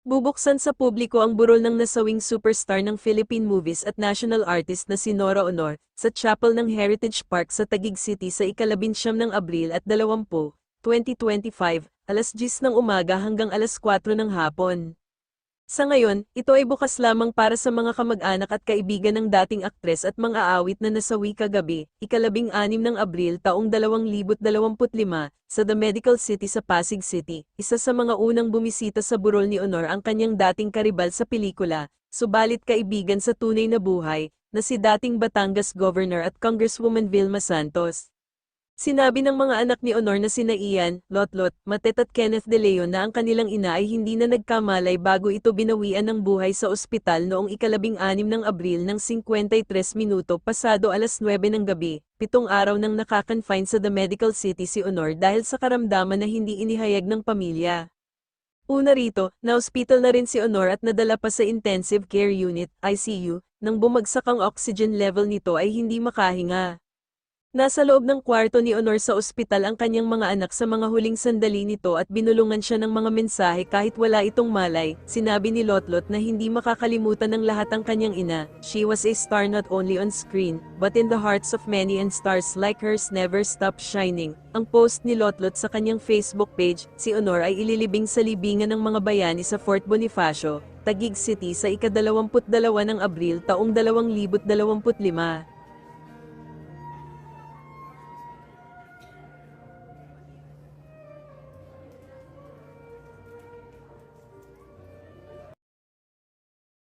Bubuksan sa publiko ang burol ng nasawing superstar ng Philippine movies at national artist na si Nora Honor sa chapel ng Heritage Park sa Taguig City sa ikalabinsyam ng Abril at 20, 2025, alas 10 ng umaga hanggang alas 4 ng hapon. Sa ngayon, ito ay bukas lamang para sa mga kamag-anak at kaibigan ng dating aktres at mga awit na nasawi kagabi, ikalabing anim ng Abril taong 2025, sa The Medical City sa Pasig City. Isa sa mga unang bumisita sa burol ni Honor ang kanyang dating karibal sa pelikula, subalit kaibigan sa tunay na buhay, na si dating Batangas Governor at Congresswoman Vilma Santos. Sinabi ng mga anak ni Honor na sina Ian, Lotlot, Matet at Kenneth De Leon na ang kanilang ina ay hindi na nagkamalay bago ito binawian ng buhay sa ospital noong ikalabing anim ng Abril ng 53 minuto pasado alas 9 ng gabi, pitong araw nang nakakonfine sa The Medical City si Honor dahil sa karamdaman na hindi inihayag ng pamilya. Una rito, na-hospital na rin si Honor at nadala pa sa Intensive Care Unit, ICU, nang bumagsak ang oxygen level nito ay hindi makahinga. Nasa loob ng kwarto ni Honor sa ospital ang kanyang mga anak sa mga huling sandali nito at binulungan siya ng mga mensahe kahit wala itong malay. Sinabi ni Lotlot na hindi makakalimutan ng lahat ang kanyang ina. She was a star not only on screen, but in the hearts of many and stars like hers never stop shining. Ang post ni Lotlot sa kanyang Facebook page, si Honor ay ililibing sa libingan ng mga bayani sa Fort Bonifacio, Taguig City sa ika-22 ng Abril taong 2025.